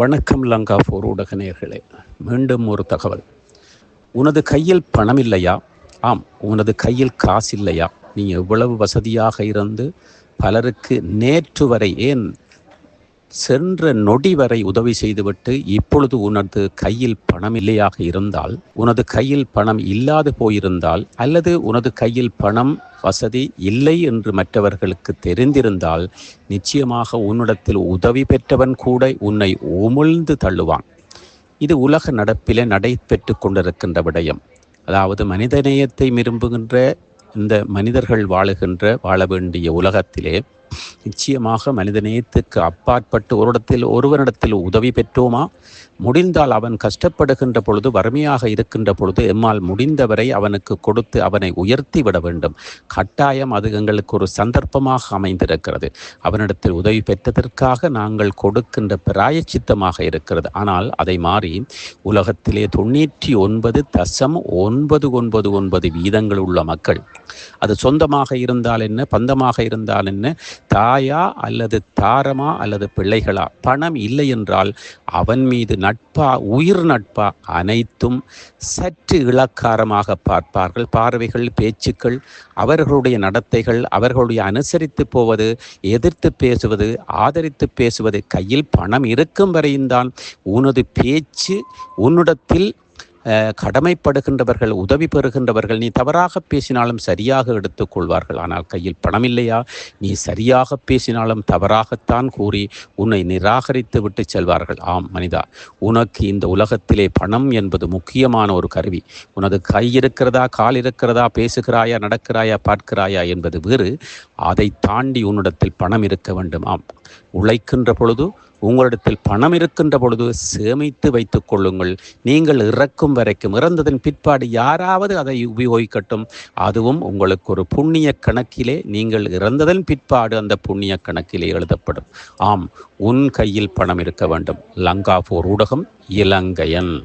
வணக்கம் லங்கா போர் ஊடக நேர்களே மீண்டும் ஒரு தகவல். உனது கையில் பணம் இல்லையா? ஆம் உனது கையில் காசு இல்லையா? நீ எவ்வளவு வசதியாக இருந்து பலருக்கு நேற்று வரை ஏன் சென்ற நொடி வரை உதவி செய்துவிட்டு இப்பொழுது உனது கையில் பணம் இல்லையாக இருந்தால் உனது கையில் பணம் இல்லாது போயிருந்தால் அல்லது உனது கையில் பணம் வசதி இல்லை என்று மற்றவர்களுக்கு தெரிந்திருந்தால் நிச்சயமாக உன்னிடத்தில் உதவி பெற்றவன் கூட உன்னை உமிழ்ந்து தள்ளுவான். இது உலக நடப்பிலே நடைபெற்று கொண்டிருக்கின்ற விடயம். அதாவது மனிதநேயத்தை விரும்புகின்ற இந்த மனிதர்கள் வாழுகின்ற வாழ வேண்டிய உலகத்திலே நிச்சயமாக மனிதநேயத்துக்கு அப்பாற்பட்டு ஒரு இடத்தில் ஒருவனிடத்தில் உதவி பெற்றோமா? முடிந்தால் அவன் கஷ்டப்படுகின்ற பொழுது வறுமையாக இருக்கின்ற பொழுது எம்மால் முடிந்தவரை அவனுக்கு கொடுத்து அவனை உயர்த்தி விட வேண்டும். கட்டாயம் அது எங்களுக்கு ஒரு சந்தர்ப்பமாக அமைந்திருக்கிறது. அவனிடத்தில் உதவி பெற்றதற்காக நாங்கள் கொடுக்கின்ற பிராயச்சித்தமாக இருக்கிறது. ஆனால் அதை மாறி உலகத்திலே தொண்ணூற்றி ஒன்பது தசம் ஒன்பது ஒன்பது ஒன்பது வீதங்கள் உள்ள மக்கள். அது சொந்தமாக இருந்தால் என்ன? பந்தமாக இருந்தால் என்ன? தாயா அல்லது தாரமா அல்லது பிள்ளைகளா? பணம் இல்லை என்றால் அவன் மீது நட்பா உயிர் நட்பா அனைத்தும் சற்று இளக்காரமாக பார்ப்பார்கள். பார்வைகள் பேச்சுக்கள் அவர்களுடைய நடத்தைகள் அவர்களுடைய அனுசரித்து போவது எதிர்த்து பேசுவது ஆதரித்து பேசுவது கையில் பணம் இருக்கும் வரையும் தான் உனது பேச்சு உன்னிடத்தில் கடமைப்படுகின்றவர்கள் உதவி பெறுகின்றவர்கள் நீ தவறாக பேசினாலும் சரியாக எடுத்துக்கொள்வார்கள் ஆனால் கையில் பணம் இல்லையா? நீ சரியாக பேசினாலும் தவறாகத்தான் கூறி உன்னை நிராகரித்து விட்டு செல்வார்கள். ஆம் மனிதா உனக்கு இந்த உலகத்திலே பணம் என்பது முக்கியமான ஒரு கருவி. உனது கை இருக்கிறதா கால் இருக்கிறதா பேசுகிறாயா நடக்கிறாயா பார்க்கிறாயா என்பது வேறு. அதை தாண்டி உன்னிடத்தில் பணம் இருக்க வேண்டும். ஆம் உழைக்கின்ற பொழுது உங்களிடத்தில் பணம் இருக்கின்ற பொழுது சேமித்து வைத்துக் கொள்ளுங்கள். நீங்கள் இறக்கும் வரைக்கும் இறந்ததன் பிற்பாடு யாராவது அதை உபயோகிக்கட்டும். அதுவும் உங்களுக்கு ஒரு புண்ணிய கணக்கிலே நீங்கள் இறந்ததன் பிற்பாடு அந்த புண்ணிய கணக்கிலே எழுதப்படும். ஆம் உன் கையில் பணம் இருக்க வேண்டும். லங்கா போர் ஊடகம் இலங்கையன்.